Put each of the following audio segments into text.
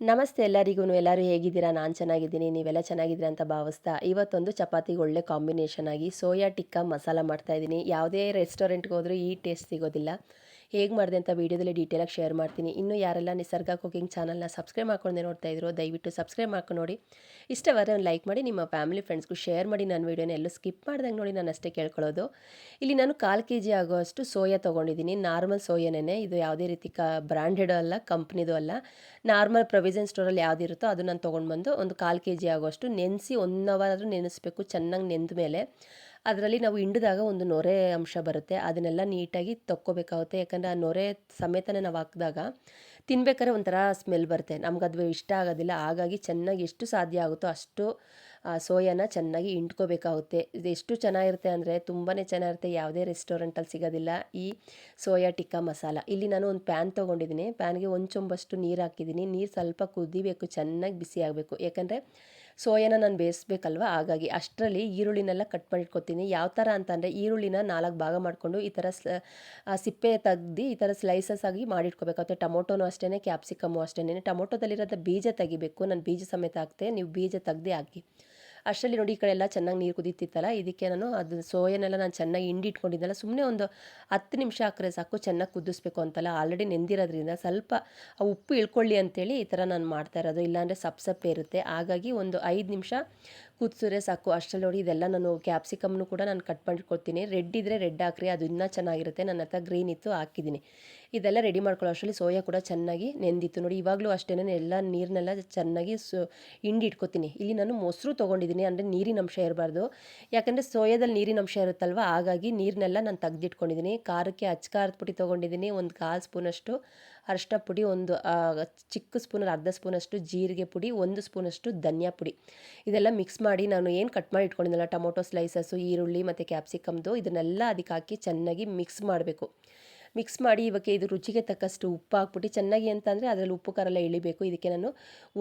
ನಮಸ್ತೆ ಎಲ್ಲರಿಗೂ, ಎಲ್ಲರೂ ಹೇಗಿದ್ದೀರಾ? ನಾನು ಚೆನ್ನಾಗಿದ್ದೀನಿ, ನೀವೆಲ್ಲ ಚೆನ್ನಾಗಿದ್ದೀರಾ ಅಂತ ಭಾವಿಸ್ತಾ ಇವತ್ತೊಂದು ಚಪಾತಿಗೆ ಒಳ್ಳೆ ಕಾಂಬಿನೇಷನ್ ಆಗಿ ಸೋಯಾ ಟಿಕ್ಕಾ ಮಸಾಲ ಮಾಡ್ತಾಯಿದ್ದೀನಿ ಯಾವುದೇ ರೆಸ್ಟೋರೆಂಟ್ಗೆ ಹೋದರೂ ಈ ಟೇಸ್ಟ್ ಸಿಗೋದಿಲ್ಲ. ಹೇಗೆ ಮಾಡಿದೆ ಅಂತ ವೀಡಿಯೋದಲ್ಲಿ ಡೀಟೇಲಾಗಿ ಶೇರ್ ಮಾಡ್ತೀನಿ. ಇನ್ನು ಯಾರೆಲ್ಲ ನಿಸರ್ಗ ಕುಕಿಂಗ್ ಚಾನಲ್ನ ಸಬ್ಸ್ಕ್ರೈಬ್ ಮಾಡ್ಕೊಂಡೆ ನೋಡ್ತಾ ಇದ್ರು, ದಯವಿಟ್ಟು ಸಬ್ಸ್ಕ್ರೈಬ್ ಮಾಡ್ಕೊಂಡು ನೋಡಿ. ಇಷ್ಟವಾದರೆ ಒಂದು ಲೈಕ್ ಮಾಡಿ, ನಿಮ್ಮ ಫ್ಯಾಮಿಲಿ ಫ್ರೆಂಡ್ಸ್ಗೂ ಶೇರ್ ಮಾಡಿ ನನ್ನ ವೀಡಿಯೋನ ಎಲ್ಲೂ ಸ್ಕಿಪ್ ಮಾಡ್ದಂಗೆ ನೋಡಿ ನಾನು ಅಷ್ಟೇ ಕೇಳ್ಕೊಳ್ಳೋದು. ಇಲ್ಲಿ ನಾನು ಕಾಲು ಕೆ ಜಿ ಆಗೋಷ್ಟು ಸೋಯಾ ತೊಗೊಂಡಿದ್ದೀನಿ. ನಾರ್ಮಲ್ ಸೋಯಾನೇ ಇದು ಯಾವುದೇ ರೀತಿ ಕ ಬ್ರ್ಯಾಂಡೆಡ್ ಅಲ್ಲ ಕಂಪ್ನಿದು ಅಲ್ಲ. ನಾರ್ಮಲ್ ಪ್ರೊವಿಷನ್ ಸ್ಟೋರಲ್ಲಿ ಯಾವುದಿರುತ್ತೋ ಅದು ನಾನು ತೊಗೊಂಡು ಬಂದು ಒಂದು ಕಾಲು ಕೆ ಜಿ ಆಗೋಷ್ಟು ನೆನೆಸಿ ಒನ್ ಅವರ್ ಆದರೂ ನೆನೆಸ್ಬೇಕು, ಚೆನ್ನಾಗಿ ನೆಂದ ಮೇಲೆ ಅದರಲ್ಲಿ ನಾವು ಹಿಂಡಿದಾಗ ಒಂದು ನೊರೆ ಅಂಶ ಬರುತ್ತೆ. ಅದನ್ನೆಲ್ಲ ನೀಟಾಗಿ ತಕ್ಕೋಬೇಕಾಗುತ್ತೆ. ಯಾಕಂದರೆ ಆ ನೊರೆ ಸಮೇತನೇ ನಾವು ಹಾಕಿದಾಗ ತಿನ್ಬೇಕಾದ್ರೆ ಒಂಥರ ಸ್ಮೆಲ್ ಬರುತ್ತೆ. ನಮ್ಗೆ ಅದು ಇಷ್ಟ ಆಗೋದಿಲ್ಲ. ಹಾಗಾಗಿ ಚೆನ್ನಾಗಿ ಎಷ್ಟು ಸಾಧ್ಯ ಆಗುತ್ತೋ ಅಷ್ಟು ಸೋಯಾನ ಚೆನ್ನಾಗಿ ಇಂಟ್ಕೋಬೇಕಾಗುತ್ತೆ ಇದು ಎಷ್ಟು ಚೆನ್ನಾಗಿರುತ್ತೆ ಅಂದರೆ ತುಂಬಾ ಚೆನ್ನಾಗಿರುತ್ತೆ. ಯಾವುದೇ ರೆಸ್ಟೋರೆಂಟಲ್ಲಿ ಸಿಗೋದಿಲ್ಲ. ಈ ಸೋಯಾ ಟಿಕ್ಕಾ ಮಸಾಲ. ಇಲ್ಲಿ ನಾನು ಒಂದು ಪ್ಯಾನ್ ತೊಗೊಂಡಿದ್ದೀನಿ. ಪ್ಯಾನ್ಗೆ ಒಂದು ಚೊಂಬಷ್ಟು ನೀರು ಹಾಕಿದ್ದೀನಿ. ನೀರು ಸ್ವಲ್ಪ ಕುದಿಬೇಕು, ಚೆನ್ನಾಗಿ ಬಿಸಿ ಆಗಬೇಕು. ಯಾಕಂದರೆ ಸೋಯಾನ ನಾನು ಬೇಯಿಸ್ಬೇಕಲ್ವ? ಹಾಗಾಗಿ ಅಷ್ಟರಲ್ಲಿ ಈರುಳ್ಳಿನೆಲ್ಲ ಕಟ್ ಮಾಡಿಟ್ಕೊತೀನಿ. ಯಾವ ಥರ ಅಂತಂದರೆ ಈರುಳ್ಳಿನ ನಾಲ್ಕು ಭಾಗ ಮಾಡಿಕೊಂಡು ಈ ಥರ ಸಿಪ್ಪೆ ತೆಗ್ದು ಈ ಥರ ಸ್ಲೈಸಸ್ ಆಗಿ ಮಾಡಿಟ್ಕೋಬೇಕಾಗುತ್ತೆ. ಟೊಮೊಟೊನೂ ಅಷ್ಟೇ ಕ್ಯಾಪ್ಸಿಕಮ್ಮು ಅಷ್ಟೇ ಟೊಮೊಟೊದಲ್ಲಿರೋದ ಬೀಜ ತೆಗಿಬೇಕು. ನಾನು ಬೀಜ ಸಮೇತ ಹಾಕ್ತೆ. ನೀವು ಬೀಜ ತೆಗ್ದು ಹಾಕಿ. ಅಷ್ಟರಲ್ಲಿ ನೋಡಿ ಈ ಕಡೆ ಎಲ್ಲ ಚೆನ್ನಾಗಿ ನೀರು ಕುದೀತಿತ್ತಲ್ಲ, ಇದಕ್ಕೆ ನಾನು ಅದು ಸೋಯನೆಲ್ಲ ನಾನು ಚೆನ್ನಾಗಿ ಹಿಂಡಿ ಇಟ್ಕೊಂಡಿದ್ದೆಲ್ಲ ಸುಮ್ಮನೆ ಒಂದು ಹತ್ತು ನಿಮಿಷ ಹಾಕ್ರೆ ಸಾಕು, ಚೆನ್ನಾಗಿ ಕುದಿಸ್ಬೇಕು ಅಂತಲ್ಲ ಆಲ್ರೆಡಿ ನೆಂದಿರೋದ್ರಿಂದ ಸ್ವಲ್ಪ ಆ ಉಪ್ಪು ಇಳ್ಕೊಳ್ಳಿ ಅಂತೇಳಿ ಈ ಥರ ನಾನು ಮಾಡ್ತಾ ಇರೋದು. ಇಲ್ಲಾಂದರೆ ಸಪ್ ಸಪ್ಪೆ ಇರುತ್ತೆ. ಹಾಗಾಗಿ ಒಂದು ಐದು ನಿಮಿಷ ಕುದಿಸಿದ್ರೆ ಸಾಕು. ಅಷ್ಟರಲ್ಲಿ ನೋಡಿ ಇದೆಲ್ಲ ನಾನು ಕ್ಯಾಪ್ಸಿಕಮ್ನು ಕೂಡ ನಾನು ಕಟ್ ಮಾಡಿಕೊಡ್ತೀನಿ ರೆಡ್ ಇದ್ದರೆ ರೆಡ್ ಹಾಕ್ರಿ, ಅದು ಇನ್ನೂ ಚೆನ್ನಾಗಿರುತ್ತೆ. ನನ್ನ ಹತ್ರ ಗ್ರೀನ್ ಇತ್ತು, ಹಾಕಿದ್ದೀನಿ. ಇದೆಲ್ಲ ರೆಡಿ ಮಾಡ್ಕೊಳ್ಳೋ ಅಷ್ಟರಲ್ಲಿ ಸೋಯಾ ಕೂಡ ಚೆನ್ನಾಗಿ ನೆಂದಿತ್ತು. ನೋಡಿ ಇವಾಗಲೂ ಅಷ್ಟೇ ಎಲ್ಲ ನೀರನ್ನೆಲ್ಲ ಚೆನ್ನಾಗಿ ಸು ಹಿಂಡಿ ಇಟ್ಕೊತೀನಿ ಇಲ್ಲಿ ನಾನು ಮೊಸರು ತೊಗೊಂಡಿದ್ದೀನಿ. ಅಂದರೆ ನೀರಿನ ಅಂಶ ಇರಬಾರ್ದು. ಯಾಕಂದರೆ ಸೋಯಾದಲ್ಲಿ ನೀರಿನ ಅಂಶ ಇರುತ್ತಲ್ವ? ಹಾಗಾಗಿ ನೀರನ್ನೆಲ್ಲ ನಾನು ತೆಗೆದಿಟ್ಕೊಂಡಿದ್ದೀನಿ. ಖಾರಕ್ಕೆ ಅಚ್ಚಕಾರದ ಪುಡಿ ತೊಗೊಂಡಿದ್ದೀನಿ. ಒಂದು ಕಾಲು ಸ್ಪೂನಷ್ಟು ಅರಿಶಿನ ಪುಡಿ, ಒಂದು ಚಿಕ್ಕ ಸ್ಪೂನಲ್ಲಿ ಅರ್ಧ ಸ್ಪೂನಷ್ಟು ಜೀರಿಗೆ ಪುಡಿ, ಒಂದು ಸ್ಪೂನಷ್ಟು ಧನಿಯಾ ಪುಡಿ. ಇದೆಲ್ಲ ಮಿಕ್ಸ್ ಮಾಡಿ ನಾನು ಏನು ಕಟ್ ಮಾಡಿ ಇಟ್ಕೊಂಡಿದ್ದೆನಲ್ಲ ಟೊಮೊಟೊ ಸ್ಲೈಸಸ್ಸು ಈರುಳ್ಳಿ ಮತ್ತು ಕ್ಯಾಪ್ಸಿಕಮ್ದು ಇದನ್ನೆಲ್ಲ ಅದಕ್ಕೆ ಹಾಕಿ ಚೆನ್ನಾಗಿ ಮಿಕ್ಸ್ ಮಾಡಬೇಕು. ಮಿಕ್ಸ್ ಮಾಡಿ ಇವಕ್ಕೆ ಇದು ರುಚಿಗೆ ತಕ್ಕಷ್ಟು ಉಪ್ಪು ಹಾಕ್ಬಿಟ್ಟು ಚೆನ್ನಾಗಿ ಅಂತಂದರೆ ಅದರಲ್ಲಿ ಉಪ್ಪು, ಖಾರ ಎಲ್ಲ ಇಳಿಬೇಕು ಇದಕ್ಕೆ ನಾನು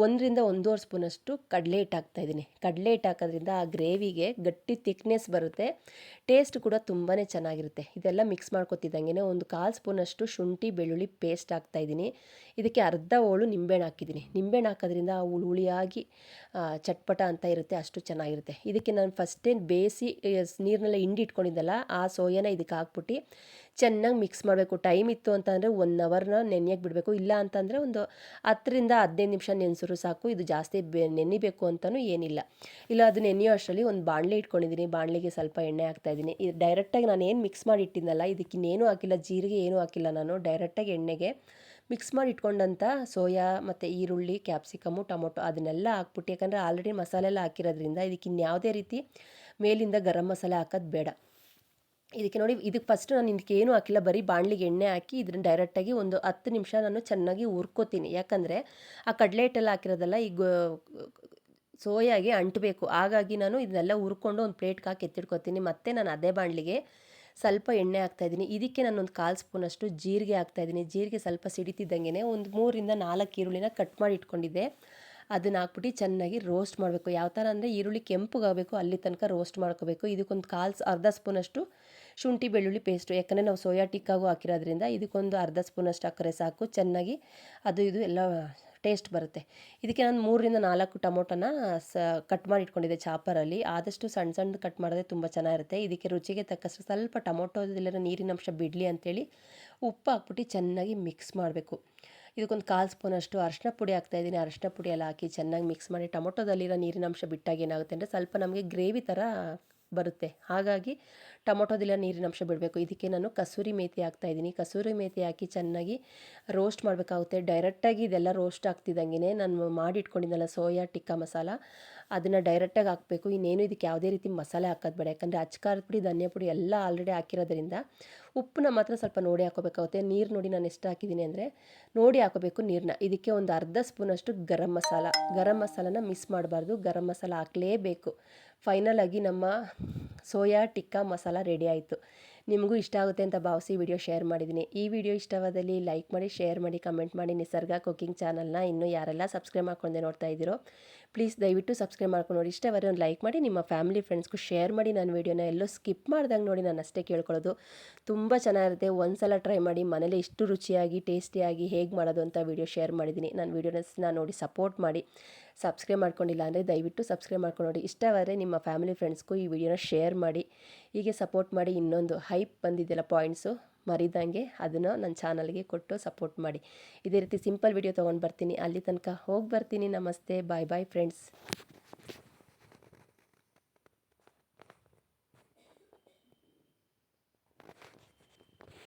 ಒಂದರಿಂದ ಒಂದೂವರೆ ಸ್ಪೂನಷ್ಟು ಕಡಲೆ ಹಿಟ್ಟು ಹಾಕ್ತಾಯಿದ್ದೀನಿ ಕಡಲೆ ಹಿಟ್ಟು ಹಾಕೋದ್ರಿಂದ ಆ ಗ್ರೇವಿಗೆ ಗಟ್ಟಿ ತಿಕ್ನೆಸ್ ಬರುತ್ತೆ. ಟೇಸ್ಟ್ ಕೂಡ ತುಂಬಾ ಚೆನ್ನಾಗಿರುತ್ತೆ. ಇದೆಲ್ಲ ಮಿಕ್ಸ್ ಮಾಡ್ಕೊತಿದ್ದಂಗೆ ಒಂದು ಕಾಲು ಸ್ಪೂನಷ್ಟು ಶುಂಠಿ, ಬೆಳ್ಳುಳ್ಳಿ ಪೇಸ್ಟ್ ಹಾಕ್ತಾಯಿದ್ದೀನಿ ಇದಕ್ಕೆ ಅರ್ಧ ಹೋಳು ನಿಂಬೆಹಣ್ಣು ಹಾಕಿದ್ದೀನಿ. ನಿಂಬೆಹಣ್ಣು ಹಾಕೋದ್ರಿಂದ ಹುಳಿಯಾಗಿ ಚಟ್ಪಟ ಅಂತ ಇರುತ್ತೆ. ಅಷ್ಟು ಚೆನ್ನಾಗಿರುತ್ತೆ. ಇದಕ್ಕೆ ನಾನು ಫಸ್ಟೇ ಬೇಯಿಸಿ ನೀರನ್ನೆಲ್ಲ ಹಿಂಡಿ ಇಟ್ಕೊಂಡಿದ್ದಲ್ಲ, ಆ ಸೋಯಾನ ಇದಕ್ಕೆ ಹಾಕ್ಬಿಟ್ಟು ಚೆನ್ನಾಗಿ ಮಿಕ್ಸ್ ಮಾಡಬೇಕು. ಟೈಮ್ ಇತ್ತು ಅಂತಂದರೆ ಒನ್ ಅವರ್ನ ನೆನೆಯಕ್ಕೆ ಬಿಡಬೇಕು. ಇಲ್ಲ ಅಂತಂದರೆ ಒಂದು ಹತ್ತರಿಂದ ಹದಿನೈದು ನಿಮಿಷ ನೆನೆಸಿದ್ರು ಸಾಕು. ಇದು ಜಾಸ್ತಿ ಬೆ, ನೆನಿಬೇಕು ಅಂತಲೂ ಏನಿಲ್ಲ. ಇಲ್ಲ, ಅದು ನೆನೆಯೋ ಅಷ್ಟರಲ್ಲಿ ಒಂದು ಬಾಣಲೆ ಇಟ್ಕೊಂಡಿದ್ದೀನಿ ಬಾಣಲೆಗೆ ಸ್ವಲ್ಪ ಎಣ್ಣೆ ಹಾಕ್ತಾಯಿದ್ದೀನಿ ಇದು ಡೈರೆಕ್ಟಾಗಿ ನಾನು ಏನು ಮಿಕ್ಸ್ ಮಾಡಿ ಇಟ್ಟಿದ್ದನಲ್ಲ ಇದಕ್ಕೆ ಇನ್ನೇನು ಹಾಕಿಲ್ಲ, ಜೀರಿಗೆ ಏನೂ ಹಾಕಿಲ್ಲ ನಾನು. ಡೈರೆಕ್ಟಾಗಿ ಎಣ್ಣೆಗೆ ಮಿಕ್ಸ್ ಮಾಡಿ ಇಟ್ಕೊಂಡಂಥ ಸೋಯಾ ಮತ್ತು ಈರುಳ್ಳಿ ಕ್ಯಾಪ್ಸಿಕಮು ಟೊಮೊಟೊ ಅದನ್ನೆಲ್ಲ ಹಾಕ್ಬಿಟ್ಟು, ಯಾಕಂದರೆ ಆಲ್ರೆಡಿ ಮಸಾಲೆ ಎಲ್ಲ ಹಾಕಿರೋದ್ರಿಂದ ಇದಕ್ಕೆ ಇನ್ಯಾವುದೇ ರೀತಿ ಮೇಲಿಂದ ಗರಂ ಮಸಾಲೆ ಹಾಕೋದು ಬೇಡ. ಇದಕ್ಕೆ ನೋಡಿ, ಇದಕ್ಕೆ ಫಸ್ಟ್ ನಾನು ಇದಕ್ಕೆ ಏನು ಹಾಕಿಲ್ಲ, ಬರೀ ಬಾಣಲಿಗೆ ಎಣ್ಣೆ ಹಾಕಿ ಇದನ್ನ ಡೈರೆಕ್ಟಾಗಿ ಒಂದು ಹತ್ತು ನಿಮಿಷ ನಾನು ಚೆನ್ನಾಗಿ ಹುರ್ಕೋತೀನಿ. ಯಾಕಂದರೆ ಆ ಕಡಲೆ ಹಿಟ್ಟೆಲ್ಲ ಹಾಕಿರೋದಲ್ಲ ಈಗ ಸೋಯಾಗೆ ಅಂಟಬೇಕು. ಹಾಗಾಗಿ ನಾನು ಇದನ್ನೆಲ್ಲ ಹುರ್ಕೊಂಡು ಒಂದು ಪ್ಲೇಟ್ಗೆ ಹಾಕಿ ಎತ್ತಿಡ್ಕೊತೀನಿ ಮತ್ತೆ ನಾನು ಅದೇ ಬಾಣಲಿಗೆ ಸ್ವಲ್ಪ ಎಣ್ಣೆ ಹಾಕ್ತಾಯಿದ್ದೀನಿ ಇದಕ್ಕೆ ನಾನು ಒಂದು ಕಾಲು ಸ್ಪೂನಷ್ಟು ಜೀರಿಗೆ ಹಾಕ್ತಾಯಿದ್ದೀನಿ ಜೀರಿಗೆ ಸ್ವಲ್ಪ ಸಿಡಿತಿದ್ದಂಗೆ ಒಂದು ಮೂರಿಂದ ನಾಲ್ಕು ಈರುಳ್ಳಿನ ಕಟ್ ಮಾಡಿ ಇಟ್ಕೊಂಡಿದ್ದೆ. ಅದನ್ನು ಹಾಕ್ಬಿಟ್ಟು ಚೆನ್ನಾಗಿ ರೋಸ್ಟ್ ಮಾಡಬೇಕು. ಯಾವ ಥರ ಅಂದರೆ ಈರುಳ್ಳಿ ಕೆಂಪುಗಾಗಬೇಕು ಅಲ್ಲಿ ತನಕ ರೋಸ್ಟ್ ಮಾಡ್ಕೋಬೇಕು. ಇದಕ್ಕೊಂದು ಕಾಲು ಅರ್ಧ ಸ್ಪೂನಷ್ಟು ಶುಂಠಿ ಬೆಳ್ಳುಳ್ಳಿ ಪೇಸ್ಟು ಯಾಕಂದರೆ ನಾವು ಸೋಯಾ ಟಿಕ್ಕಾಗೂ ಹಾಕಿರೋದ್ರಿಂದ ಇದಕ್ಕೊಂದು ಅರ್ಧ ಸ್ಪೂನಷ್ಟು ಹಾಕಿದ್ರೆ ಸಾಕು. ಚೆನ್ನಾಗಿ ಅದು ಇದು ಎಲ್ಲ ಟೇಸ್ಟ್ ಬರುತ್ತೆ. ಇದಕ್ಕೆ ನಾನು ಮೂರರಿಂದ ನಾಲ್ಕು ಟೊಮೊಟೊನ ಸ ಕಟ್ ಮಾಡಿ ಇಟ್ಕೊಂಡಿದ್ದೆ ಚಾಪರಲ್ಲಿ. ಆದಷ್ಟು ಸಣ್ಣ ಸಣ್ಣ ಕಟ್ ಮಾಡಿದ್ರೆ ತುಂಬ ಚೆನ್ನಾಗಿರುತ್ತೆ. ಇದಕ್ಕೆ ರುಚಿಗೆ ತಕ್ಕಷ್ಟು ಸ್ವಲ್ಪ ಟೊಮೊಟೊದಿಲ್ಲ ನೀರಿನ ಅಂಶ ಬಿಡಲಿ ಅಂಥೇಳಿ ಉಪ್ಪು ಹಾಕ್ಬಿಟ್ಟು ಚೆನ್ನಾಗಿ ಮಿಕ್ಸ್ ಮಾಡಬೇಕು. ಇದಕ್ಕೊಂದು ಕಾಲು ಸ್ಪೂನಷ್ಟು ಅರಿಶಿನ ಪುಡಿ ಹಾಕ್ತಾಯಿದ್ದೀನಿ ಅರಿಶಿನ ಪುಡಿ ಎಲ್ಲ ಹಾಕಿ ಚೆನ್ನಾಗಿ ಮಿಕ್ಸ್ ಮಾಡಿ. ಟೊಮೊಟೊದಲ್ಲಿರೋ ನೀರಿನ ಅಂಶ ಬಿಟ್ಟಾಗ ಏನಾಗುತ್ತೆ ಅಂದರೆ ಸ್ವಲ್ಪ ನಮಗೆ ಗ್ರೇವಿ ಥರ ಬರುತ್ತೆ. ಹಾಗಾಗಿ ಟೊಮೊಟೊದಿಲ್ಲ ನೀರಿನಂಶ ಬಿಡಬೇಕು. ಇದಕ್ಕೆ ನಾನು ಕಸೂರಿ ಮೇಥಿ ಹಾಕ್ತಾಯಿದ್ದೀನಿ ಕಸೂರಿ ಮೇಥಿ ಹಾಕಿ ಚೆನ್ನಾಗಿ ರೋಸ್ಟ್ ಮಾಡಬೇಕಾಗುತ್ತೆ. ಡೈರೆಕ್ಟಾಗಿ ಇದೆಲ್ಲ ರೋಸ್ಟ್ ಆಗ್ತಿದ್ದಂಗೆ ನಾನು ಮಾಡಿಟ್ಕೊಂಡಿದ್ದಲ್ಲ ಸೋಯಾ ಟಿಕ್ಕಾ ಮಸಾಲ. ಅದನ್ನು ಡೈರೆಕ್ಟಾಗಿ ಹಾಕಬೇಕು. ಇನ್ನೇನು ಇದಕ್ಕೆ ಯಾವುದೇ ರೀತಿ ಮಸಾಲೆ ಹಾಕೋದು ಬೇಡ. ಯಾಕಂದರೆ ಅಚ್ಕಾರದ ಪುಡಿ, ಧನಿಯಾ ಪುಡಿ ಎಲ್ಲ ಆಲ್ರೆಡಿ ಹಾಕಿರೋದ್ರಿಂದ ಉಪ್ಪನ್ನ ಮಾತ್ರ ಸ್ವಲ್ಪ ನೋಡಿ ಹಾಕೋಬೇಕಾಗುತ್ತೆ. ನೀರು ನೋಡಿ ನಾನು ಎಷ್ಟು ಹಾಕಿದ್ದೀನಿ ಅಂದರೆ ನೋಡಿ ಹಾಕೋಬೇಕು ನೀರನ್ನ ಇದಕ್ಕೆ ಒಂದು ಅರ್ಧ ಸ್ಪೂನಷ್ಟು ಗರಂ ಮಸಾಲ. ಗರಂ ಮಸಾಲನ ಮಿಸ್ ಮಾಡಬಾರ್ದು. ಗರಂ ಮಸಾಲ ಹಾಕಲೇಬೇಕು. ಫೈನಲ್ ಆಗಿ ನಮ್ಮ ಸೋಯಾ ಟಿಕ್ಕಾ ಮಸಾಲ ರೆಡಿ ಆಯಿತು. ನಿಮಗೂ ಇಷ್ಟ ಆಗುತ್ತೆ ಅಂತ ಭಾವಿಸಿ ವಿಡಿಯೋ ಶೇರ್ ಮಾಡಿದ್ದೀನಿ. ಈ ವಿಡಿಯೋ ಇಷ್ಟವಾದಲ್ಲಿ ಲೈಕ್ ಮಾಡಿ ಶೇರ್ ಮಾಡಿ ಕಮೆಂಟ್ ಮಾಡಿ ನಿಸರ್ಗ ಕುಕಿಂಗ್ ಚಾನಲ್ನ ಇನ್ನೂ ಯಾರೆಲ್ಲ ಸಬ್ಸ್ಕ್ರೈಬ್ ಮಾಡ್ಕೊಂಡೆ ನೋಡ್ತಾ ಇದ್ದೀರೋ ಪ್ಲೀಸ್ ದಯವಿಟ್ಟು ಸಬ್ಸ್ಕ್ರೈಬ್ ಮಾಡ್ಕೊಂಡು ನೋಡಿ. ಇಷ್ಟವರೆ ಒಂದು ಲೈಕ್ ಮಾಡಿ, ನಿಮ್ಮ ಫ್ಯಾಮಿಲಿ ಫ್ರೆಂಡ್ಸ್ಗೂ ಶೇರ್ ಮಾಡಿ ನನ್ನ ವೀಡಿಯೋನ ಎಲ್ಲೋ ಸ್ಕಿಪ್ ಮಾಡ್ದಂಗೆ ನೋಡಿ ನಾನು ಅಷ್ಟೇ ಕೇಳ್ಕೊಳ್ಳೋದು. ತುಂಬ ಚೆನ್ನಾಗಿರುತ್ತೆ. ಒಂದ್ಸಲ ಟ್ರೈ ಮಾಡಿ, ಮನೇಲಿ ಇಷ್ಟು ರುಚಿಯಾಗಿ ಟೇಸ್ಟಿಯಾಗಿ ಹೇಗೆ ಮಾಡೋದು ಅಂತ ವೀಡಿಯೋ ಶೇರ್ ಮಾಡಿದ್ದೀನಿ. ನನ್ನ ವೀಡಿಯೋನ ನೋಡಿ ಸಪೋರ್ಟ್ ಮಾಡಿ. ಸಬ್ಸ್ಕ್ರೈಬ್ ಮಾಡ್ಕೊಂಡಿಲ್ಲ ಅಂದರೆ ದಯವಿಟ್ಟು ಸಬ್ಸ್ಕ್ರೈಬ್ ಮಾಡ್ಕೊಂಡು ನೋಡಿ ಇಷ್ಟವಾದರೆ ನಿಮ್ಮ ಫ್ಯಾಮಿಲಿ ಫ್ರೆಂಡ್ಸ್ಗೂ ಈ ವಿಡಿಯೋನ ಶೇರ್ ಮಾಡಿ. ಹೀಗೆ ಸಪೋರ್ಟ್ ಮಾಡಿ ಇನ್ನೊಂದು ಹೈಪ್ ಬಂದಿದ್ದೆಲ್ಲ ಪಾಯಿಂಟ್ಸು, ಮರಿದಂಗೆ ಅದನ್ನು ನನ್ನ ಚಾನಲ್ಗೆ ಕೊಟ್ಟು ಸಪೋರ್ಟ್ ಮಾಡಿ. ಇದೇ ರೀತಿ ಸಿಂಪಲ್ ವಿಡಿಯೋ ತೊಗೊಂಡು ಬರ್ತೀನಿ. ಅಲ್ಲಿ ತನಕ ಹೋಗಿ ಬರ್ತೀನಿ. ನಮಸ್ತೆ. Bye bye friends.